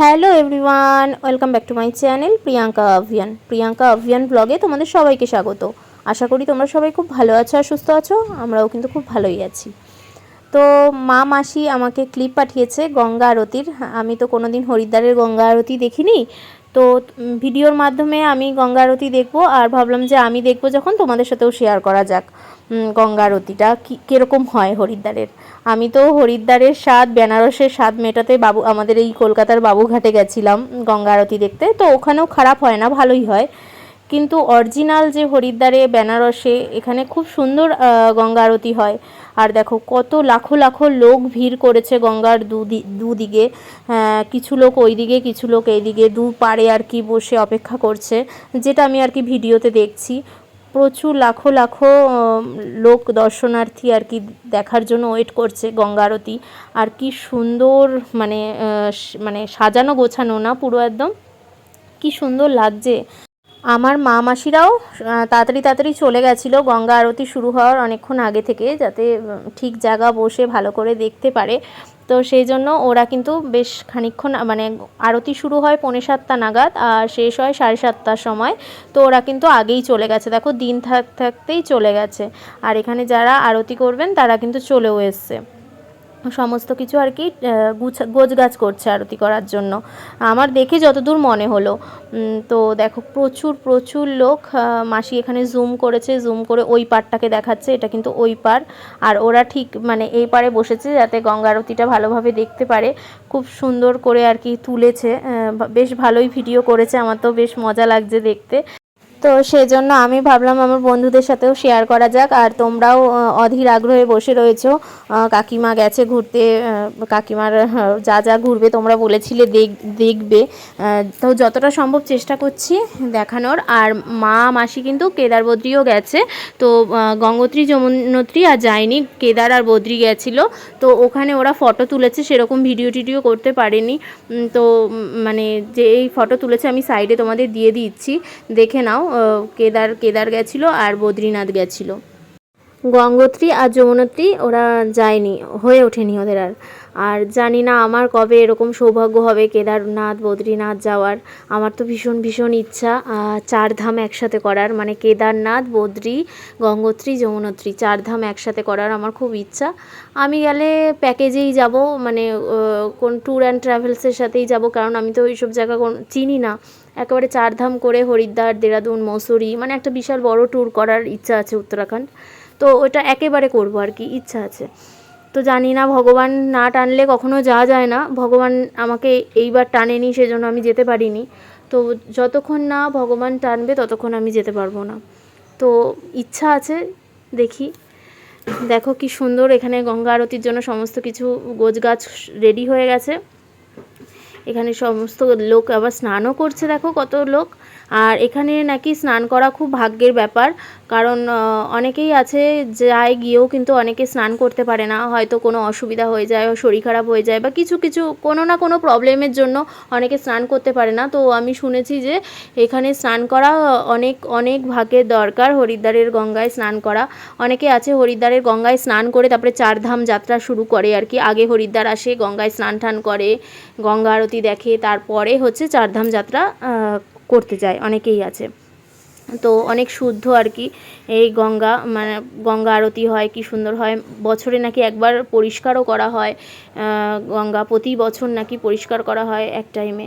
Hello everyone, welcome back to my channel Priyanka Abhiyan Priyanka Abhiyan ব্লগে তোমাদের সবাইকে স্বাগত। আশা করি তোমরা সবাই খুব ভালো আছো আর সুস্থ আছো, আমরাও কিন্তু খুব ভালোই আছি। তো মা মাসি আমাকে ক্লিপ পাঠিয়েছে গঙ্গা আরতির। আমি তো কোনো দিন হরিদ্বারের গঙ্গা আরতি দেখিনি। তো ভিডিওর মাধ্যমে আমি গঙ্গা আরতি দেখব আর ভাবলাম যে আমি দেখব যখন তোমাদের সাথেও শেয়ার করা যাক গঙ্গা আরতিটা কী, কীরকম হয় হরিদ্বারের। আমি তো হরিদ্বারের স্বাদ, বেনারসের স্বাদ মেটাতে বাবু, আমাদের এই কলকাতার বাবুঘাটে গেছিলাম গঙ্গা আরতি দেখতে। তো ওখানেও খারাপ হয় না, ভালোই হয়। কিন্তু অরিজিনাল যে হরিদ্বারে, বেনারসে, এখানে খুব সুন্দর গঙ্গা আরতি হয়। আর দেখো কত লাখো লাখো লোক ভিড় করেছে গঙ্গার দুদি- দুদিকে কিছু লোক ওই দিকে কিছু লোক এইদিকে দু পারে আর কি বসে অপেক্ষা করছে, যেটা আমি আর কি ভিডিওতে দেখছি। প্রচুর লাখো লাখো লোক দর্শনার্থী আর কি দেখার জন্য ওয়েট করছে গঙ্গা আরতি। আর কি সুন্দর মানে মানে সাজানো গোছানো না পুরো একদম? কি সুন্দর লাগছে। আমার মা মাসিরাও তাড়াতাড়ি তাড়াতাড়ি চলে গেছিল। গঙ্গা আরতি শুরু হওয়ার অনেকক্ষণ আগে থেকে, যাতে ঠিক জায়গা বসে ভালো করে দেখতে পারে। তো সেই জন্য ওরা কিন্তু বেশ খানিকক্ষণ মানে আরতি শুরু হয় পৌনে সাতটা নাগাদ আর শেষ হয় সাড়ে সাতটার সময়। তো ওরা কিন্তু আগেই চলে গেছে। দেখো, দিন থাক থাকতেই চলে গেছে। আর এখানে যারা আরতি করবেন, তারা কিন্তু চলেও এসছে। সমস্ত কিছু আর কি গুছ, গোছগাছ করছে আরতি করার জন্য। আমার দেখে যতদূর মনে হলো তো দেখো প্রচুর প্রচুর লোক মাসি এখানে জুম করেছে জুম করে ওই পারটাকে দেখাচ্ছে, এটা কিন্তু ওই পার আর ওরা ঠিক মানে এই পারে বসেছে যাতে গঙ্গা আরতিটা ভালোভাবে দেখতে পারে, খুব সুন্দর করে আর কি তুলেছে বেশ ভালোই ভিডিও করেছে, আমার তো বেশ মজা লাগছে দেখতে। তো সেজন্য আমি ভাবলাম আমার বন্ধুদের সাথেও শেয়ার করা যাক। আর তোমরাও অধীর আগ্রহে বসে রয়েছো। কাকিমা গেছে ঘুরতে কাকিমার যা যা ঘুরবে তোমরা বলেছিলে দেখ, দেখবে। তো যতটা সম্ভব চেষ্টা করছি দেখানোর। আর মা মাসি কিন্তু কেদার বদ্রিও গেছে। তো গঙ্গোত্রী, যমুনোত্রী আর যায়নি। কেদার আর বদ্রি গেছিল। তো ওখানে ওরা ফটো তুলেছে। সেরকম ভিডিও টিডিও করতে পারেনি। তো মানে যে এই ফটো তুলেছে আমি সাইডে তোমাদের দিয়ে দিচ্ছি। দেখে নাও কেদার কেদার গেছিল আর বদ্রীনাথ গেছিল। গঙ্গোত্রী আর যমুনোত্রী ওরা যায়নি, হয়ে ওঠেনি ওদের আর। আর জানি না আমার কবে এরকম সৌভাগ্য হবে কেদারনাথ, বদ্রীনাথ যাওয়ার। আমার তো ভীষণ ভীষণ ইচ্ছা চার ধাম একসাথে করার। মানে কেদারনাথ, বদ্রী, গঙ্গোত্রী, যমুনোত্রী চার ধাম একসাথে করার আমার খুব ইচ্ছা। আমি গেলে প্যাকেজেই যাব মানে কোন ট্যুর অ্যান্ড ট্রাভেলসের সাথেই যাব, কারণ আমি তো এইসব জায়গা চিনি না। একেবারে চারধাম করে হরিদ্বার, দেরাদুন, মসুরি মানে একটা বিশাল বড় ট্যুর করার ইচ্ছা আছে উত্তরাখণ্ড। তো ওটা একেবারে করব আর কি, ইচ্ছা আছে। তো জানি না, ভগবান না টানলে কখনো যাওয়া যায় না। ভগবান আমাকে এইবার টানেনি, সেজন্য আমি যেতে পারিনি। তো যতক্ষণ না ভগবান টানবে, ততক্ষণ আমি যেতে পারব না। তো ইচ্ছা আছে, দেখি। দেখো কি সুন্দর, এখানে গঙ্গা আরতির জন্য সমস্ত কিছু গোছগাছ রেডি হয়ে গেছে। এখানে সমস্ত লোক আবার স্নানও করছে দেখো কত লোক। আর এখানে নাকি স্নান করা খুব ভাগ্যের ব্যাপার, কারণ অনেকেই আছে যায় গিয়েও কিন্তু অনেকে স্নান করতে পারে না, হয়তো কোনো অসুবিধা হয়ে যায় শরীর খারাপ হয়ে যায় বা কিছু কিছু কোনো না কোনো প্রবলেমের জন্য অনেকে স্নান করতে পারে না। তো আমি শুনেছি যে এখানে স্নান করা অনেক অনেক ভাগ্যের দরকার হরিদ্বারের গঙ্গায় স্নান করা। অনেকে আছে হরিদ্বারের গঙ্গায় স্নান করে তারপরে চারধাম যাত্রা শুরু করে আর কি। আগে হরিদ্বার আসে, গঙ্গায় স্নান টান করে, গঙ্গা আরতি দেখে, তারপরে হচ্ছে চারধাম যাত্রা করতে যায় অনেকেই আছে। তো অনেক শুদ্ধ আর কি, এই গঙ্গা মানে গঙ্গা আরতি হয়, কি সুন্দর হয়। বছরে নাকি একবার পরিষ্কারও করা হয় গঙ্গা প্রতি বছর নাকি পরিষ্কার করা হয় এক টাইমে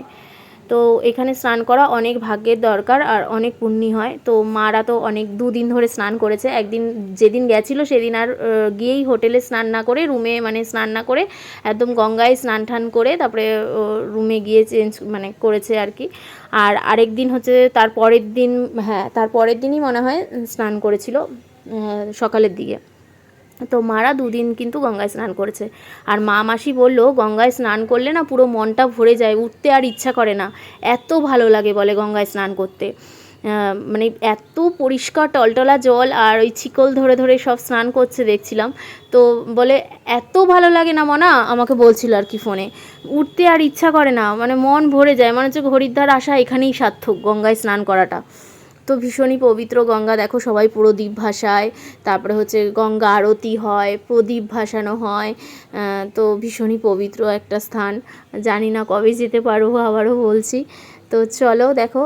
তো এখানে স্নান করা অনেক ভাগ্যের দরকার আর অনেক পুণ্যি হয়। তো মারা তো অনেক দুদিন ধরে স্নান করেছে। একদিন যেদিন গেছিল সেদিন আর গিয়েই হোটেলে স্নান না করে রুমে মানে স্নান না করে, একদম গঙ্গায় স্নান টান করে তারপরে রুমে গিয়ে চেঞ্জ মানে করেছে আর কি। আর আরেক দিন হচ্ছে তার পরের দিন হ্যাঁ তার পরের দিনই মনে হয় স্নান করেছিল সকালের দিকে। তো মারা দুদিন কিন্তু গঙ্গায় স্নান করেছে। আর মা মাসি বলল, গঙ্গায় স্নান করলে না পুরো মনটা ভরে যায়, উঠতে আর ইচ্ছা করে না। এত ভালো লাগে বলে গঙ্গায় স্নান করতে। মানে এত পরিষ্কার টলটলা জল আর ওই চিকল ধরে ধরে সব স্নান করছে দেখছিলাম। তো বলে, এত ভালো লাগে না মনা? আমাকে বলছিল আর কি ফোনে। উঠতে আর ইচ্ছা করে না মানে মন ভরে যায়। মনে হচ্ছে হরিদ্বার আসা এখানেই সার্থক গঙ্গায় স্নান করাটা। তো ভীষণই পবিত্র গঙ্গা। দেখো সবাই প্রদীপ ভাসায় তারপরে হচ্ছে গঙ্গা আরতি হয়, প্রদীপ ভাসানো হয়। তো ভীষণই পবিত্র একটা স্থান। জানি না কবে যেতে পারব, আবারও বলছি। তো চলো দেখো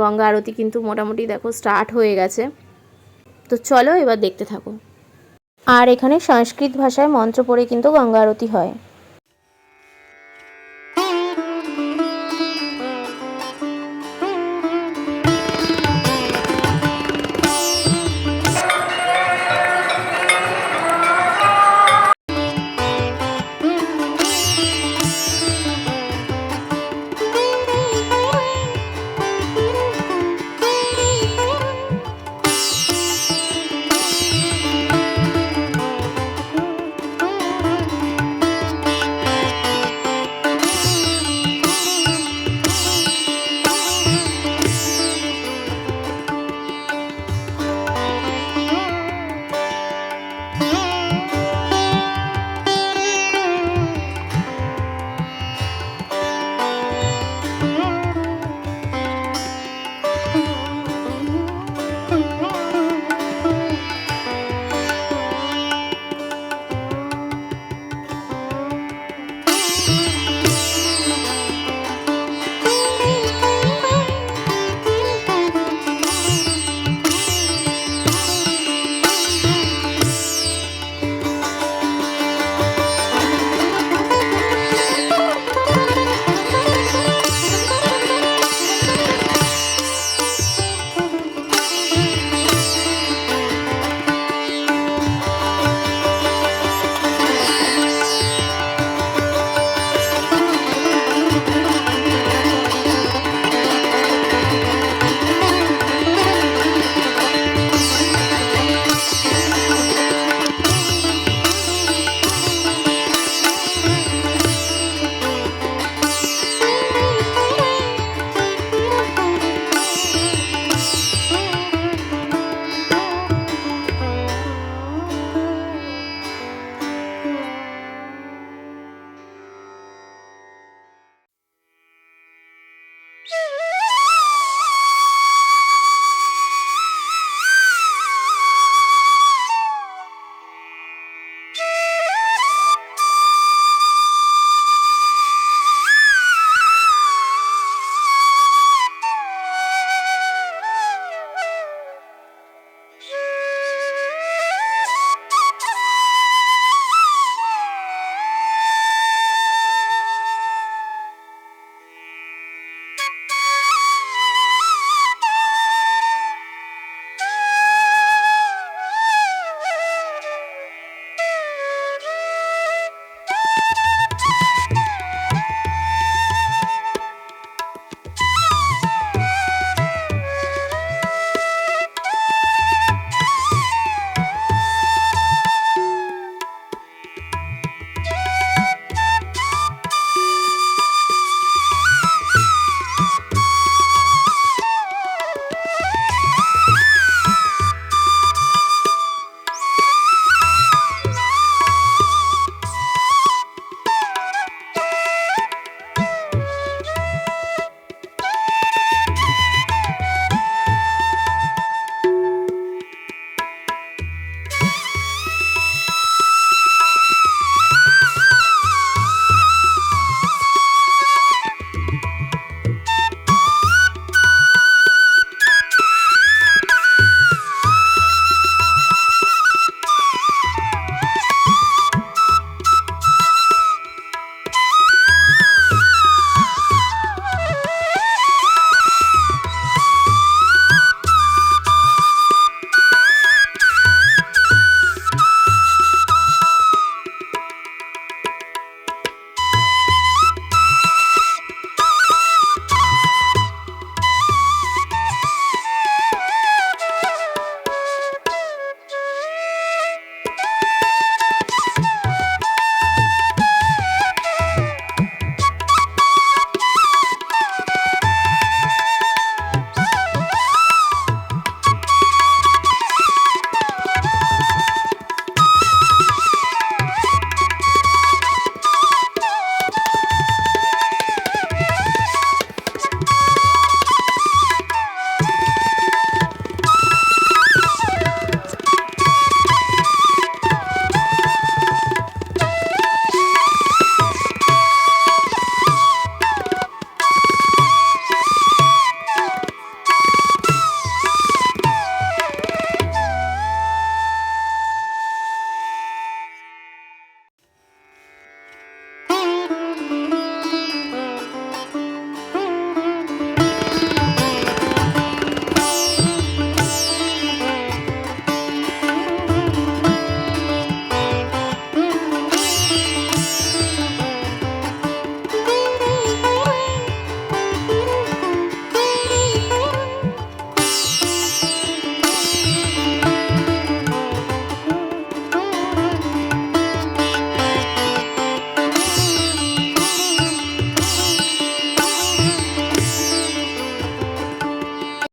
গঙ্গা আরতি কিন্তু মোটামুটি দেখো স্টার্ট হয়ে গেছে। তো চলো এবার দেখতে থাকো। আর এখানে সংস্কৃত ভাষায় মন্ত্র পড়ে কিন্তু গঙ্গা আরতি হয়।